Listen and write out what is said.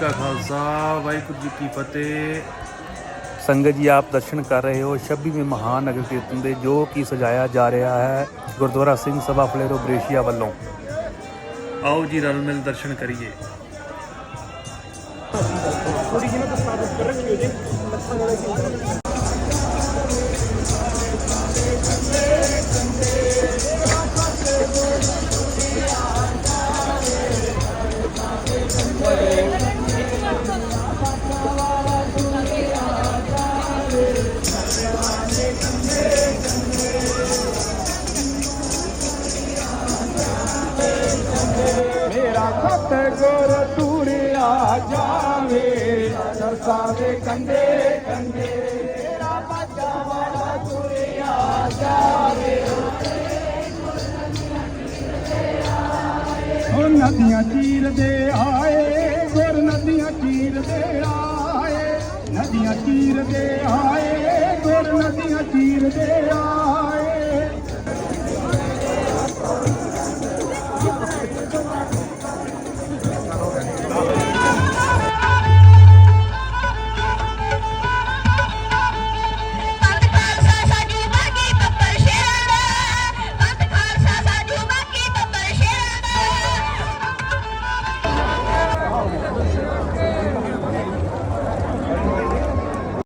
ਕਾ ਖਾਲਸਾ ਵਾਹਿਗੁਰੂ ਜੀ ਕੀ ਫਤਿਹ। ਸੰਗਤ ਜੀ ਆਪ ਦਰਸ਼ਨ ਕਰ ਰਹੇ ਹੋ 26ਵੇਂ ਮਹਾਨਗਰ ਕੀਰਤਨ ਦੇ ਜੋ ਕਿ ਸਜਾਇਆ ਜਾ ਰਿਹਾ ਹੈ ਗੁਰਦੁਆਰਾ ਸਿੰਘ ਸਭਾ ਫਲੇਰੋ ਬ੍ਰੇਸ਼ੀਆ ਵੱਲੋਂ। ਆਓ ਜੀ ਰਲ ਮਿਲ ਦਰਸ਼ਨ ਕਰੀਏ। ਮੇਰਾ ਖਤ ਗੁਰ ਟੂੜਿਆ ਜਾਵੇ ਸਰਸਾ ਦੇ ਕੰਡੇ ਕੰਡੇ। ਮੇਰਾ ਬਾਜਾ ਵਾਲਾ ਟੂੜਿਆ ਜਾਵੇ। ਉਹ ਨਦੀਆਂ ਚੀਰਦੇ ਆਏ, ਗੁਰ ਨਦੀਆਂ ਚੀਰਦੇ ਆਏ, ਨਦੀਆਂ ਚੀਰਦੇ ਆਏ। ਗੁਰ ਨਦੀਆਂ ਚੀਰਦੇ ਆਏ